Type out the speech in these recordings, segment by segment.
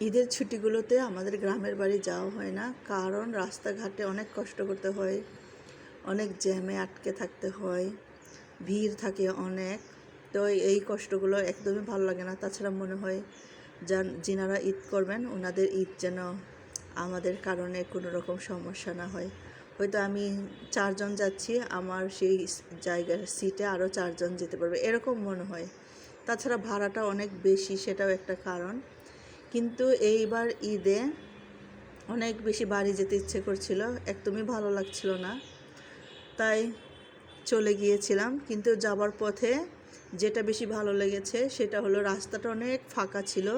ঈদের ছুটিগুলোতে আমাদের গ্রামের বাড়ি যাওয়া হয় না, কারণ রাস্তাঘাটে অনেক কষ্ট করতে হয়, অনেক জ্যামে আটকে থাকতে হয়, ভিড় থাকে অনেক। তো এই কষ্টগুলো একদমই ভালো লাগে না। তাছাড়া মনে হয় যান, যিনারা ঈদ করবেন ওনাদের ঈদ যেন আমাদের কারণে কোনো রকম সমস্যা না হয়। হয়তো আমি চারজন যাচ্ছি, আমার সেই জায়গার সিটে আরও চারজন যেতে পারবে, এরকম মনে হয়। তাছাড়া ভাড়াটা অনেক বেশি, সেটাও একটা কারণ। কিন্তু এইবার ঈদে অনেক বেশি বাড়ি যেতে ইচ্ছে করছিল, একদমই ভালো লাগছিল না। তাই চলে গিয়েছিলাম, কিন্তু যাবার পথে যেটা বেশি ভালো লেগেছে সেটা হলো রাস্তাটা অনেক ফাঁকা ছিল।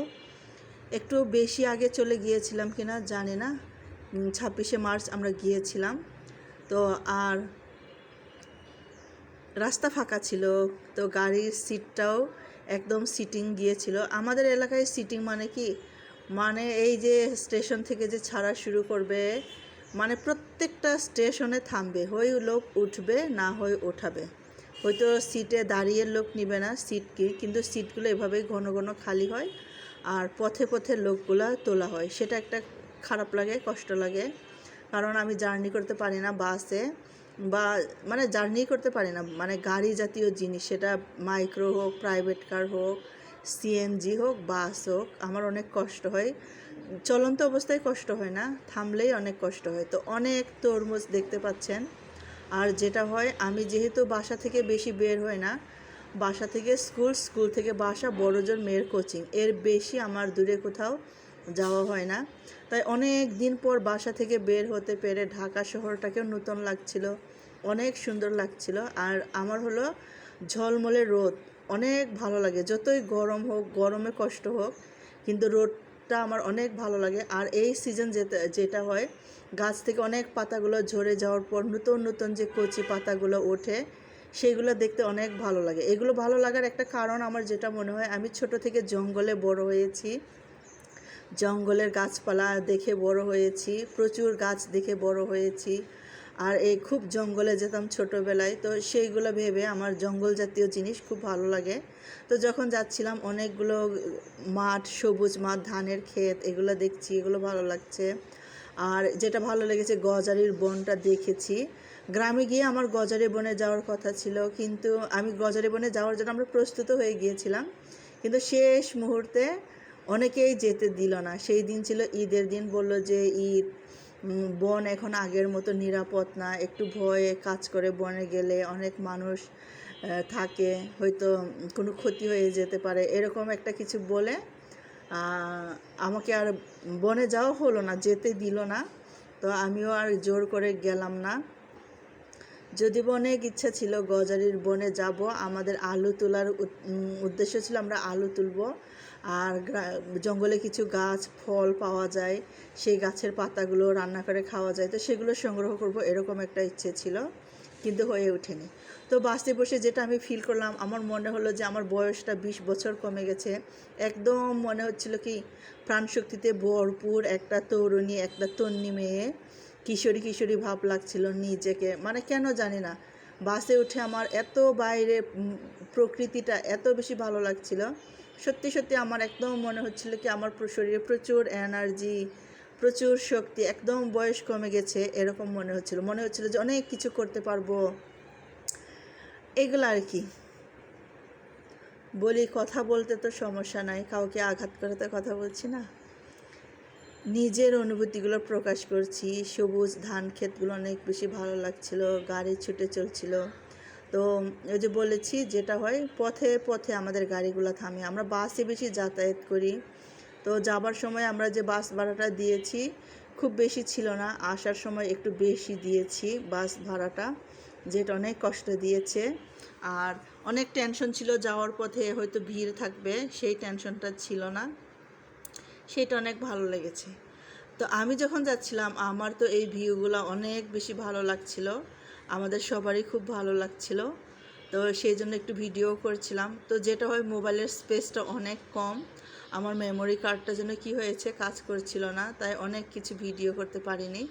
একটু বেশি আগে চলে গিয়েছিলাম কিনা জানি না ছাব্বিশে মার্চ আমরা গিয়েছিলাম। তো আর রাস্তা ফাঁকা ছিল, তো গাড়ির সিটটাও একদম সিটিং গিয়েছিল। আমাদের এলাকায় সিটিং মানে কি? মানে এই যে স্টেশন থেকে যে ছাড়া শুরু করবে মানে প্রত্যেকটা স্টেশনে থামবে। হয় লোক উঠবে, না হয় ওঠাবে। হয়তো সিটে দাঁড়িয়ে লোক নিবে না সিট কি? কিন্তু সিটগুলো এভাবেই ঘন ঘন খালি হয় আর পথে পথে লোকগুলা তোলা হয়। সেটা একটা খারাপ লাগে, কষ্ট লাগে। কারণ আমি জার্নি করতে পারি না বাসে বা মানে জার্নি করতে পারি না। মানে গাড়ি জাতীয় জিনিস, সেটা মাইক্রো হোক, প্রাইভেট কার হোক, সিএনজি হোক, বাস হোক, আমার অনেক কষ্ট হয়। চলন্ত অবস্থায় কষ্ট হয় না, থামলেই অনেক কষ্ট হয়। তো অনেক তরমুজ দেখতে পাচ্ছেন। আর যেটা হয়, আমি যেহেতু বাসা থেকে বেশি বের হয় না, বাসা থেকে স্কুল স্কুল থেকে বাসা বড়জন মেয়ের কোচিং এর বেশি আমার দূরে কোথাও যাওয়া হয় না। তাই অনেক দিন পর বাসা থেকে বের হতে পেরে ঢাকা শহরটাকেও নতুন লাগছিল, অনেক সুন্দর লাগছিল। আর আমার হলো ঝলমলে রোদ, অনেক ভালো লাগে। যতই গরম হোক, গরমে কষ্ট হোক, কিন্তু রোদটা আমার অনেক ভালো লাগে। আর এই সিজন যেতে, যেটা হয়, গাছ থেকে অনেক পাতাগুলো ঝরে যাওয়ার পর নতুন নতুন যে কচি পাতাগুলো ওঠে, সেগুলো দেখতে অনেক ভালো লাগে। এগুলো ভালো লাগার একটা কারণ আমার যেটা মনে হয়, আমি ছোট থেকে জঙ্গলে বড় হয়েছি। জঙ্গলের গাছপালা দেখে বড় হয়েছি, প্রচুর গাছ দেখে বড় হয়েছি। আর এই খুব জঙ্গলে যেতাম ছোটোবেলায়, তো সেইগুলো ভেবে আমার জঙ্গল জাতীয় জিনিস খুব ভালো লাগে। তো যখন যাচ্ছিলাম, অনেকগুলো মাঠ, সবুজ মাঠ, ধানের ক্ষেত, এগুলো দেখছি, এগুলো ভালো লাগছে। আর যেটা ভালো লেগেছে, গজারির বনটা দেখেছি। গ্রামে গিয়ে আমার গজারি বনে যাওয়ার কথা ছিল, কিন্তু আমি গজারি বনে যাওয়ার জন্য আমরা প্রস্তুত হয়ে গিয়েছিলাম। কিন্তু শেষ মুহূর্তে অনেকেই যেতে দিল না। সেই দিন ছিল ঈদের দিন, বলল যে, ঈদ বন এখন আগের মতো নিরাপদ না। একটু ভয়ে কাজ করে বনে গেলে অনেক মানুষ থাকে। হয়তো কোনো ক্ষতি হয়ে যেতে পারে। এরকম একটা কিছু বলে আমাকে আর বনে যাওয়া হলো না, যেতে দিল না। তো আমিও আর জোর করে গেলাম না। যদি অনেক ইচ্ছা ছিল, গজারির বনে যাব। আমাদের আলু তোলার উদ- উদ্দেশ্য ছিল আমরা আলু তুলব। আর জঙ্গলে কিছু গাছ, ফল পাওয়া যায়। সেই গাছের পাতাগুলো রান্না করে খাওয়া যায়। তো সেগুলো সংগ্রহ করব এরকম একটা ইচ্ছে ছিল, কিন্তু হয়ে ওঠেনি। তো বাসে বসে যেটা আমি ফিল করলাম, আমার মনে হলো যে আমার বয়সটা বিশ বছর কমে গেছে। একদম মনে হচ্ছিল কি, প্রাণশক্তিতে ভরপুর একটা তরুণী, একটা তন্নি মেয়ে। কিশোরী কিশোরী ভাব লাগছিল নিজেকে। মানে কেন জানি না। বাসে উঠে আমার এত বাইরে প্রকৃতিটা এত বেশি ভালো লাগছিল। সত্যি সত্যি আমার একদম মনে হচ্ছিল কি আমার শরীরে প্রচুর এনার্জি প্রচুর শক্তি, একদম বয়স কমে গেছে এরকম মনে হচ্ছিল। মনে হচ্ছিল যে অনেক কিছু করতে পারব। এগুলো আর কি। বলি, কথা বলতে তো সমস্যা নাই, কাউকে আঘাত করে তো কথা বলছি না। নিজের অনুভূতিগুলো প্রকাশ করছি। সবুজ ধান ক্ষেতগুলো অনেক বেশি ভালো লাগছিল, গাড়ি ছুটে চলছিল। তো ওই যে বলেছি, যেটা হয়, পথে পথে আমাদের গাড়িগুলো থামে। আমরা বাসে বেশি যাতায়াত করি। তো যাবার সময় আমরা যে বাস ভাড়াটা দিয়েছি, খুব বেশি ছিল না। আসার সময় একটু বেশি দিয়েছি বাস ভাড়াটা, যেটা অনেক কষ্ট দিয়েছে। আর অনেক টেনশন ছিল, যাওয়ার পথে হয়তো ভিড় থাকবে, সেই টেনশনটা ছিল না। সেটা অনেক ভালো লেগেছে। তো আমি যখন যাচ্ছিলাম, আমার তো এই ভিউগুলো অনেক বেশি ভালো লাগছিল। আমাদের সবারই খুব ভালো লাগছিল। তো সেই জন্য একটু ভিডিও করছিলাম। তো যেটা হয়, মোবাইলের স্পেসটা অনেক কম। আমার মেমোরি কার্ডটা যেন কি হয়েছে কাজ করছিল না, তাই অনেক কিছু ভিডিও করতে পারিনি।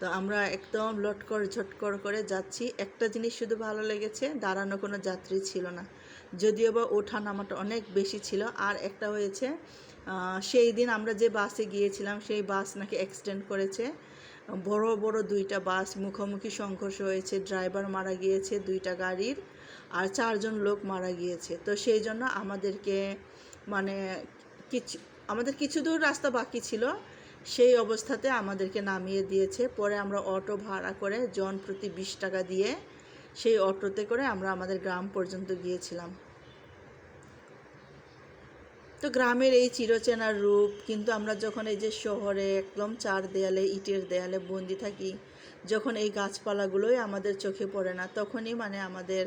তো আমরা একদম লটকর ঝটকর করে যাচ্ছি। একটা জিনিস শুধু ভালো লেগেছে, দাঁড়ানো কোনো যাত্রী ছিল না। যদিও বা ওঠা নামাটা অনেক বেশি ছিল। আর একটা হয়েছে সেই দিন আমরা যে বাসে গিয়েছিলাম, সেই বাস নাকি এক্সটেন্ড করেছে। বড় বড় দুইটা বাস, মুখোমুখি সংঘর্ষ হয়েছে ড্রাইভার মারা গিয়েছে দুইটা গাড়ির, আর চারজন লোক মারা গিয়েছে। তো সেই জন্য আমাদেরকে মানে কিছু, আমাদের কিছু দূর রাস্তা বাকি ছিল, সেই অবস্থাতে আমাদেরকে নামিয়ে দিয়েছে। পরে আমরা অটো ভাড়া করে জন প্রতি বিশ টাকা দিয়ে সেই অটোতে করে আমরা আমাদের গ্রাম পর্যন্ত গিয়েছিলাম। তো গ্রামের এই চিরচেনার রূপ, কিন্তু আমরা যখন এই যে শহরে একদম চার দেয়ালে, ইটের দেয়ালে বন্দি থাকি, যখন এই গাছপালাগুলোই আমাদের চোখে পড়ে না, তখনই মানে আমাদের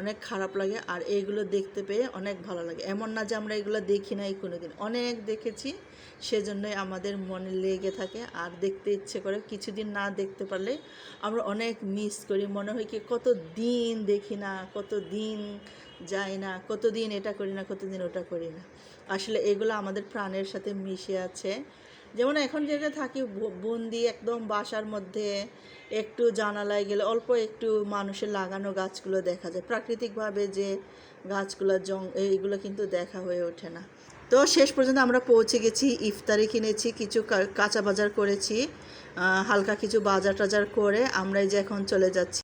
অনেক খারাপ লাগে আর এইগুলো দেখতে পেয়ে অনেক ভালো লাগে। এমন না যে আমরা এগুলো দেখি নাই কোনোদিন। অনেক দেখেছি, সেজন্যই আমাদের মনে লেগে থাকে আর দেখতে ইচ্ছে করে। কিছুদিন না দেখতে পারলে আমরা অনেক মিস করি। মনে হয় কি কত দিন দেখি না কত দিন যাই না, কতদিন এটা করি না, কতদিন ওটা করি না। আসলে এগুলো আমাদের প্রাণের সাথে মিশে আছে। যেমন এখন যেটা থাকি বন্দি একদম বাসার মধ্যে, একটু জানালায় গেলে, অল্প একটু মানুষের লাগানো গাছগুলো দেখা যায়। প্রাকৃতিকভাবে যে গাছগুলো জং, এইগুলো কিন্তু দেখা হয়ে ওঠে না। তো শেষ পর্যন্ত আমরা পৌঁছে গেছি, ইফতারি কিনেছি, কিছু কাঁচা বাজার করেছি হালকা কিছু বাজার টাজার করে আমরা যে এখন চলে যাচ্ছি।